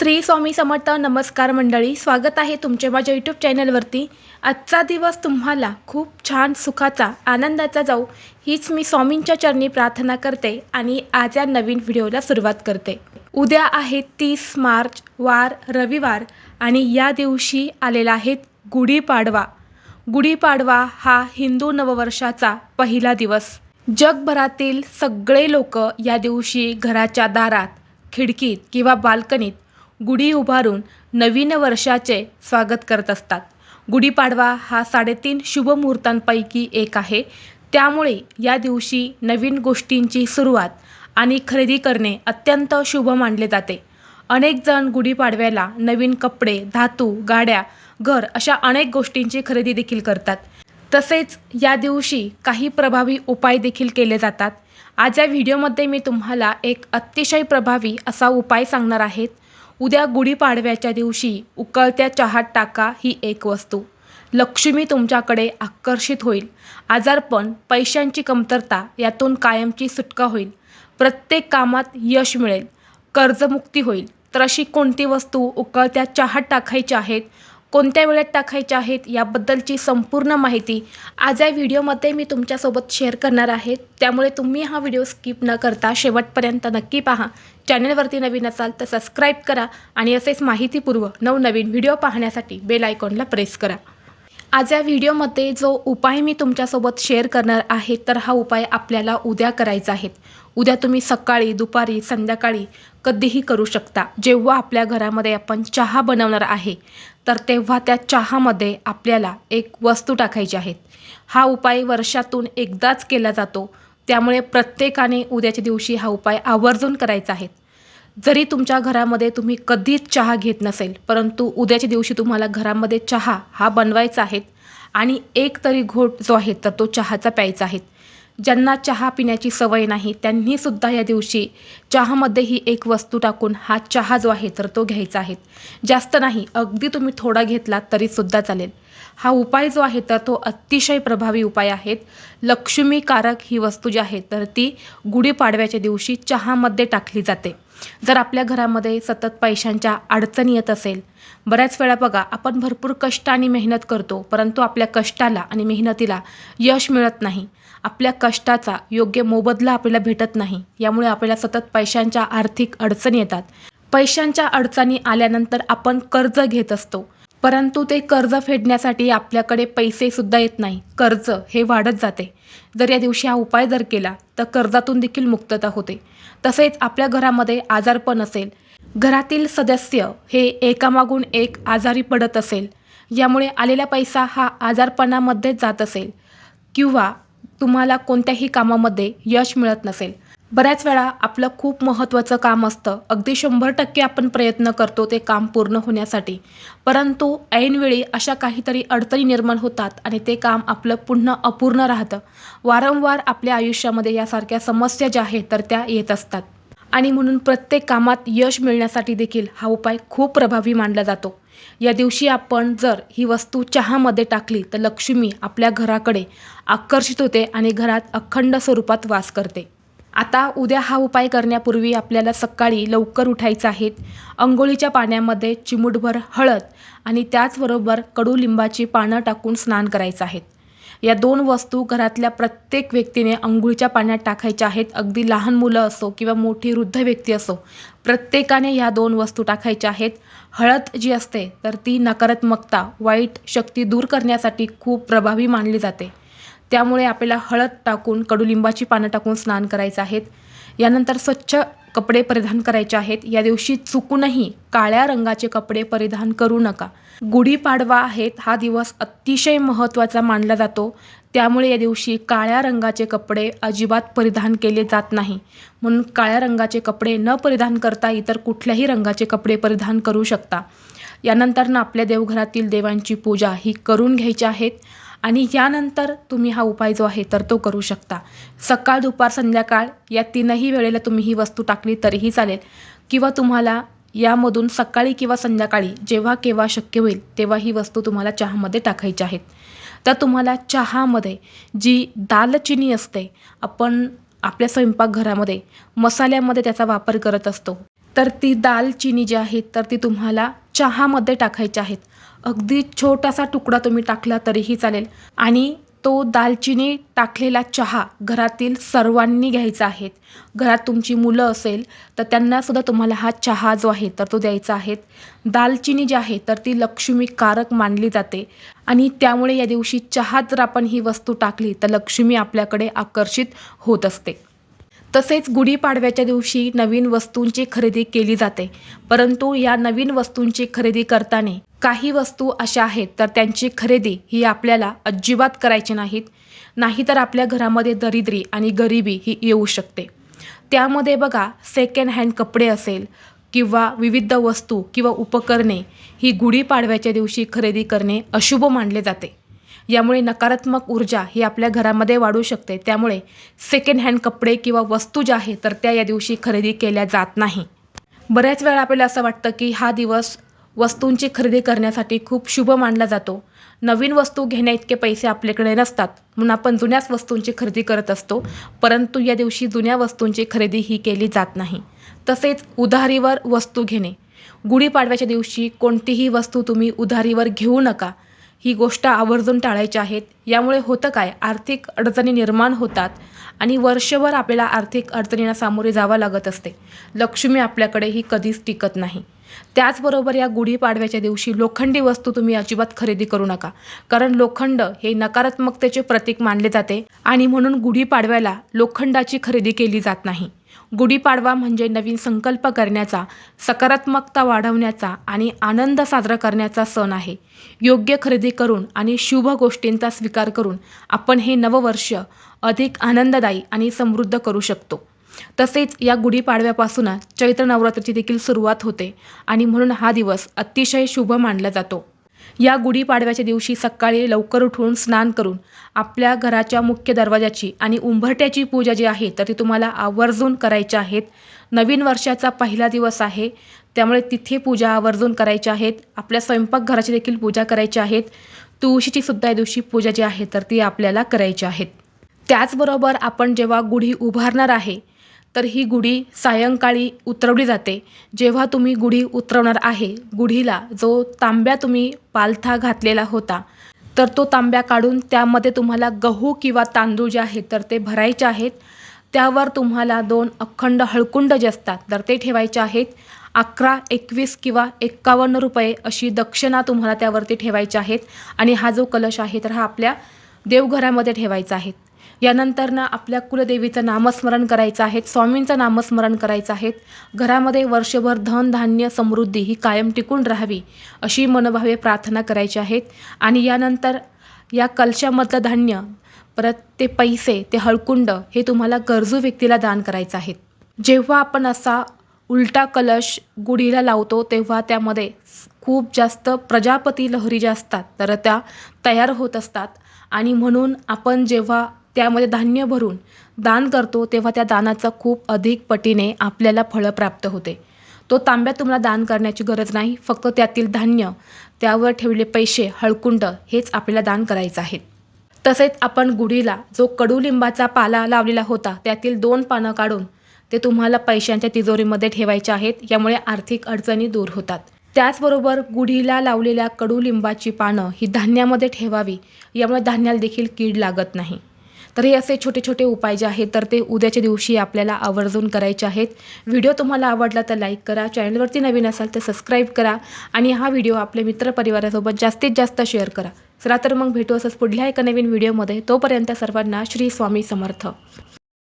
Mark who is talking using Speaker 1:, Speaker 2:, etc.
Speaker 1: श्री स्वामी समर्थ नमस्कार मंडळी स्वागत आहे तुमचे माझ्या यूट्यूब चॅनलवरती आजचा दिवस तुम्हाला खूप छान सुखाचा आनंदाचा जाऊ हीच मी स्वामींच्या चरणी प्रार्थना करते आणि आज या नवीन व्हिडिओला सुरुवात करते. उद्या आहे तीस मार्च वार रविवार आणि या दिवशी आलेला आहे गुढीपाडवा. गुढीपाडवा हा हिंदू नववर्षाचा पहिला दिवस. जगभरातील सगळे लोक या दिवशी घराच्या दारात खिडकीत किंवा बाल्कनीत गुढी उभारून नवीन वर्षाचे स्वागत करत असतात. गुढीपाडवा हा साडेतीन शुभमुहूर्तांपैकी एक आहे. त्यामुळे या दिवशी नवीन गोष्टींची सुरुवात आणि खरेदी करणे अत्यंत शुभ मानले जाते. अनेक जण गुढीपाडव्याला नवीन कपडे धातू गाड्या घर अशा अनेक गोष्टींची खरेदी देखील करतात. तसेच या दिवशी काही प्रभावी उपाय देखील केले जातात. आज या व्हिडिओमध्ये मी तुम्हाला एक अतिशय प्रभावी असा उपाय सांगणार आहेत उद्या गुढीपाडव्याच्या दिवशी उकळत्या चहात टाका ही एक वस्तू. लक्ष्मी तुमच्याकडे आकर्षित होईल. आजारपण पैशांची कमतरता यातून कायमची सुटका होईल. प्रत्येक कामात यश मिळेल. कर्जमुक्ती होईल. तर अशी कोणती वस्तू उकळत्या चहात टाकायची आहेत? कोणत्या वेळेत टाकायच्या आहेत याबद्दलची संपूर्ण माहिती आज या व्हिडिओमध्ये मी तुमच्यासोबत शेअर करणार आहे. त्यामुळे तुम्ही हा व्हिडिओ स्किप न करता शेवटपर्यंत नक्की पहा. चॅनलवरती नवीन असाल तर सबस्क्राईब करा आणि असेच माहितीपूर्व नवनवीन व्हिडिओ पाहण्यासाठी बेल आयकॉनला प्रेस करा. आज या व्हिडिओमध्ये जो उपाय मी तुमच्यासोबत शेअर करणार आहे तर हा उपाय आपल्याला उद्या करायचा आहे. उद्या तुम्ही सकाळी दुपारी संध्याकाळी कधीही करू शकता. जेव्हा आपल्या घरामध्ये आपण चहा बनवणार आहे तर तेव्हा त्या चहामध्ये आपल्याला एक वस्तू टाकायची आहेत हा उपाय वर्षातून एकदाच केला जातो. त्यामुळे प्रत्येकाने उद्याच्या दिवशी हा उपाय आवर्जून करायचा आहे. जरी तुमच्या घरामध्ये तुम्ही कधीच चहा घेत नसेल परंतु उद्याच्या दिवशी तुम्हाला घरामध्ये चहा हा बनवायचा आहे आणि एक तरी घोट जो आहे तर तो चहाचा प्यायचा आहे. ज्यांना चहा पिण्याची सवय नाही त्यांनीसुद्धा या दिवशी चहामध्ये ही एक वस्तू टाकून हा चहा जो आहे तर तो घ्यायचा आहे. जास्त नाही अगदी तुम्ही थोडा घेतला तरीसुद्धा चालेल. हा उपाय जो आहे तर तो अतिशय प्रभावी उपाय आहेत लक्ष्मीकारक ही वस्तू जी आहे तर ती गुढीपाडव्याच्या दिवशी चहामध्ये टाकली जाते. जर आपल्या घरामध्ये सतत पैशांच्या अडचणी येत असेल बऱ्याच वेळा बघा आपण भरपूर कष्ट आणि मेहनत करतो परंतु आपल्या कष्टाला आणि मेहनतीला यश मिळत नाही. आपल्या कष्टाचा योग्य मोबदला आपल्याला भेटत नाही. यामुळे आपल्याला सतत पैशांच्या आर्थिक अडचणी येतात. पैशांच्या अडचणी आल्यानंतर आपण कर्ज घेत असतो. परंतु ते कर्ज फेडण्यासाठी आपल्याकडे पैसेसुद्धा येत नाही. कर्ज हे वाढत जाते. जर या दिवशी हा उपाय जर केला तर कर्जातून देखील मुक्तता होते. तसेच आपल्या घरामध्ये आजारपण असेल. घरातील सदस्य हे एकामागून एक आजारी पडत असेल. यामुळे आलेला पैसा हा आजारपणामध्ये जात असेल. किंवा तुम्हाला कोणत्याही कामामध्ये यश मिळत नसेल. बऱ्याच वेळा आपलं खूप महत्त्वाचं काम असतं. अगदी शंभर टक्के आपण प्रयत्न करतो ते काम पूर्ण होण्यासाठी. परंतु ऐनवेळी अशा काहीतरी अडचणी निर्माण होतात आणि ते काम आपलं पुन्हा अपूर्ण राहतं. वारंवार आपल्या आयुष्यामध्ये यासारख्या समस्या ज्या आहेत तर त्या येत असतात. आणि म्हणून प्रत्येक कामात यश मिळण्यासाठी देखील हा उपाय खूप प्रभावी मानला जातो. या दिवशी आपण जर ही वस्तू चहामध्ये टाकली तर लक्ष्मी आपल्या घराकडे आकर्षित होते आणि घरात अखंड स्वरूपात वास करते. आता उद्या हा उपाय करण्यापूर्वी आपल्याला सकाळी लवकर उठायचं आहे. अंघोळीच्या पाण्यामध्ये चिमूटभर हळद आणि त्याचबरोबर कडुलिंबाची पानं टाकून स्नान करायचं आहे. या दोन वस्तू घरातल्या प्रत्येक व्यक्तीने अंघोळीच्या पाण्यात टाकायच्या आहेत. अगदी लहान मुलं असो किंवा मोठी वृद्ध व्यक्ती असो प्रत्येकाने या दोन वस्तू टाकायच्या आहेत. हळद जी असते तर ती नकारात्मकता वाईट शक्ती दूर करण्यासाठी खूप प्रभावी मानली जाते. त्यामुळे आपल्याला हळद टाकून कडुलिंबाची पानं टाकून स्नान करायचं आहेत. यानंतर स्वच्छ कपडे परिधान करायचे आहेत. या दिवशी चुकूनही काळ्या रंगाचे कपडे परिधान करू नका. गुढीपाडवा आहेत. हा दिवस अतिशय महत्त्वाचा मानला जातो. त्यामुळे या दिवशी काळ्या रंगाचे कपडे अजिबात परिधान केले जात नाही. म्हणून काळ्या रंगाचे कपडे न परिधान करता इतर कुठल्याही रंगाचे कपडे परिधान करू शकता. यानंतर ना आपल्या देवघरातील देवांची पूजा ही करून घ्यायची आहेत. आणि यानंतर तुम्ही हा उपाय जो आहे तर तो करू शकता. सकाळ दुपार संध्याकाळ या तीनही वेळेला तुम्ही ही वस्तू टाकली तरीही चालेल. किंवा तुम्हाला यामधून सकाळी किंवा संध्याकाळी जेव्हा केव्हा शक्य होईल तेव्हा ही वस्तू तुम्हाला चहामध्ये टाकायची आहेत. तर तुम्हाला चहामध्ये जी दालचिनी असते आपण आपल्या स्वयंपाकघरामध्ये मसाल्यामध्ये त्याचा वापर करत असतो. तर ती दालचिनी जी आहे तर ती तुम्हाला चहामध्ये टाकायची आहेत. अगदी छोटासा तुकडा तुम्ही टाकला तरीही चालेल. आणि तो दालचिनी टाकलेला चहा घरातील सर्वांनी घ्यायचा आहे. घरात तुमची मुलं असेल तर त्यांनासुद्धा तुम्हाला हा चहा जो आहे तर तो द्यायचा आहे. दालचिनी जी आहे तर ती लक्ष्मीकारक मानली जाते. आणि त्यामुळे या दिवशी चहा जर आपण ही वस्तू टाकली तर लक्ष्मी आपल्याकडे आकर्षित होत असते. तसेच गुढीपाडव्याच्या दिवशी नवीन वस्तूंची खरेदी केली जाते. परंतु या नवीन वस्तूंची खरेदी करताना काही वस्तू अशा आहेत तर त्यांची खरेदी ही आपल्याला अजिबात करायची नाहीत. नाहीतर आपल्या घरामध्ये दरिद्री आणि गरिबी ही येऊ शकते. त्यामध्ये बघा सेकंड हँड कपडे असेल किंवा विविध वस्तू किंवा उपकरणे ही गुढीपाडव्याच्या दिवशी खरेदी करणे अशुभ मानले जाते. यामुळे नकारात्मक ऊर्जा ही आपल्या घरामध्ये वाढू शकते. त्यामुळे सेकंड हँड कपडे किंवा वस्तू ज्या आहेत तर त्या या दिवशी खरेदी केल्या जात नाही. बऱ्याच वेळा आपल्याला असं वाटतं की हा दिवस वस्तूंची खरेदी करण्यासाठी खूप शुभ मानला जातो. नवीन वस्तू घेण्याइतके पैसे आपल्याकडे नसतात. म्हणून आपण जुन्याच वस्तूंची खरेदी करत असतो. परंतु या दिवशी जुन्या वस्तूंची खरेदी ही केली जात नाही. तसेच उधारीवर वस्तू घेणे. गुढीपाडव्याच्या दिवशी कोणतीही वस्तू तुम्ही उधारीवर घेऊ नका. ही गोष्ट आवर्जून टाळायची आहेत. यामुळे होतं काय? आर्थिक अडचणी निर्माण होतात आणि वर्षभर आपल्याला आर्थिक अडचणींना सामोरे जावं लागत असते. लक्ष्मी आपल्याकडे ही कधीच टिकत नाही. त्याचबरोबर या गुढीपाडव्याच्या दिवशी लोखंडी वस्तू तुम्ही अजिबात खरेदी करू नका. कारण लोखंड हे नकारात्मकतेचे प्रतीक मानले जाते आणि म्हणून गुढीपाडव्याला लोखंडाची खरेदी केली जात नाही. गुढीपाडवा म्हणजे नवीन संकल्प करण्याचा सकारात्मकता वाढवण्याचा आणि आनंद साजरा करण्याचा सण आहे. योग्य खरेदी करून आणि शुभ गोष्टींचा स्वीकार करून आपण हे नववर्ष अधिक आनंददायी आणि समृद्ध करू शकतो. तसेच या गुढीपाडव्यापासूनच चैत्र नवरात्राची देखील सुरुवात होते आणि म्हणून हा दिवस अतिशय शुभ मानला जातो. या गुढीपाडव्याच्या दिवशी सकाळी लवकर उठून स्नान करून आपल्या घराच्या मुख्य दरवाजाची आणि उंबरट्याची पूजा जी आहे तर ती तुम्हाला आवर्जून करायची आहेत. नवीन वर्षाचा पहिला दिवस आहे त्यामुळे तिथे पूजा आवर्जून करायच्या आहेत. आपल्या स्वयंपाकघराची देखील पूजा करायची आहेत. तुळशीची सुद्धा या दिवशी पूजा जी आहे तर ती आपल्याला करायची आहेत. त्याचबरोबर आपण जेव्हा गुढी उभारणार आहे तर ही गुढी सायंकाळी उतरवली जाते. जेव्हा तुम्ही गुढी उतरवणार आहे गुढीला जो तांब्या तुम्ही पालथा घातलेला होता तर तो तांब्या काढून त्यामध्ये तुम्हाला गहू किंवा तांदूळ जे आहेत तर ते भरायचे आहेत. त्यावर तुम्हाला दोन अखंड हळकुंड जे असतात तर ते ठेवायचे आहेत. अकरा एकवीस किंवा एक्कावन्न रुपये अशी दक्षिणा तुम्हाला त्यावरती ठेवायची आहेत. आणि हा जो कलश आहे तर हा आपल्या देवघरामध्ये ठेवायचा आहे. यानंतर ना आपल्या कुलदेवीचं नामस्मरण करायचं आहे स्वामींचं नामस्मरण करायचं आहे. घरामध्ये वर्षभर धन धान्य समृद्धी ही कायम टिकून राहावी अशी मनोभावे प्रार्थना करायची आहेत. आणि यानंतर या कलशामधलं धान्य परत ते पैसे ते हळकुंड हे तुम्हाला गरजू व्यक्तीला दान करायचं आहे. जेव्हा आपण असा उलटा कलश गुढीला लावतो तेव्हा त्यामध्ये खूप जास्त प्रजापती लहरी ज्या असतात तर त्या तयार होत असतात. आणि म्हणून आपण जेव्हा त्यामध्ये धान्य भरून दान करतो तेव्हा त्या दानाचं खूप अधिक पटीने आपल्याला फळं प्राप्त होते. तो तांब्या तुम्हाला दान करण्याची गरज नाही फक्त त्यातील धान्य त्यावर ठेवले पैसे हळकुंड हेच आपल्याला दान करायचं आहे. तसेच आपण गुढीला जो कडुलिंबाचा पाला लावलेला होता त्यातील दोन पानं काढून ते तुम्हाला पैशांच्या तिजोरीमध्ये ठेवायचे आहेत यामुळे आर्थिक अडचणी दूर होतात. त्याचबरोबर गुढीला लावलेल्या कडुलिंबाची पानं ही धान्यामध्ये ठेवावी यामुळे धान्याला देखील कीड लागत नाही. तर हे असे छोटे छोटे उपाय जे आहेत तर ते उद्याच्या दिवशी आपल्याला आवर्जून करायचे आहेत. व्हिडिओ तुम्हाला आवडला तर लाईक करा चॅनलवरती नवीन असाल तर सबस्क्राईब करा आणि हा व्हिडिओ आपल्या मित्रपरिवारासोबत जास्तीत जास्त शेअर करा. चला तर मग भेटू असंच पुढल्या एका नवीन व्हिडिओमध्ये. तोपर्यंत सर्वांना श्री स्वामी समर्थ.